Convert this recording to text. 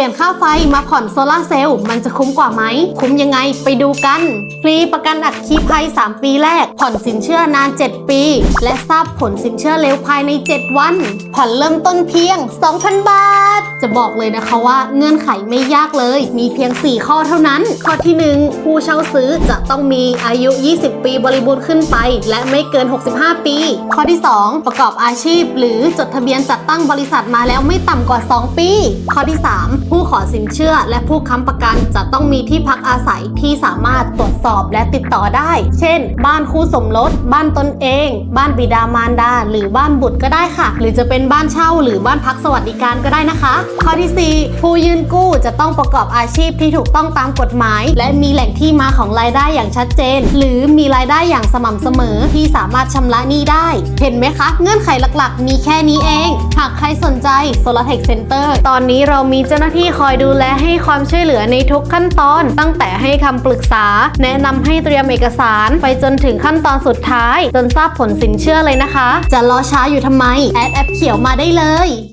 ลี่ยนค่าไฟมาผ่อนโซลาเซลล์มันจะคุ้มกว่าไหม คุ้มยังไงไปดูกัน ฟรีประกันอัดคีภัย 3 ปีแรก ผ่อนสินเชื่อนาน 7 ปี และทราบผลสินเชื่อเร็วภายใน 7 วัน ผ่อนเริ่มต้นเพียง 2,000 บาท จะบอกเลยนะคะว่าเงื่อนไขไม่ยากเลย มีเพียง 4 ข้อเท่านั้น ข้อที่ 1 ผู้เช่าซื้อจะต้องมีอายุ 20 ปีบริบูรณ์ขึ้นไป และไม่เกิน 65 ปี ข้อที่ 2 ประกอบอาชีพ หรือจดทะเบียนจัดตั้งบริษัทมาแล้วไม่ต่ำกว่า 2 ปี ข้อที่ 3 ผู้ขอสินเชื่อ และผู้ค้ำประกันจะต้องมีที่พักอาศัยที่สามารถตรวจสอบและติดต่อได้ เช่น บ้านคู่สมรส บ้านตนเอง บ้านบิดามารดา หรือบ้านบุตรก็ได้ค่ะ หรือจะเป็นบ้านเช่าหรือบ้านพักสวัสดิการก็ได้นะคะข้อที่ 4 ผู้ยื่นกู้จะต้องประกอบอาชีพที่ถูกต้องตามกฎหมาย และมีแหล่งที่มาของรายได้อย่างชัดเจน หรือมีรายได้อย่างสม่ำเสมอที่สามารถชำระหนี้ได้ เห็นไหมคะ เงื่อนไขหลักๆ มีแค่นี้เอง หากใครสนใจ Solar Tech Center ตอนนี้เรามีเจ้าหน้าที่คอยดูแลให้ความช่วยเหลือในทุกขั้นตอน ตั้งแต่ให้คำปรึกษา แนะนำให้เตรียมเอกสาร ไปจนถึงขั้นตอนสุดท้าย จนทราบผลสินเชื่อเลยนะคะ จะรอช้าอยู่ทำไม แอดแอปเขียวมาได้เลย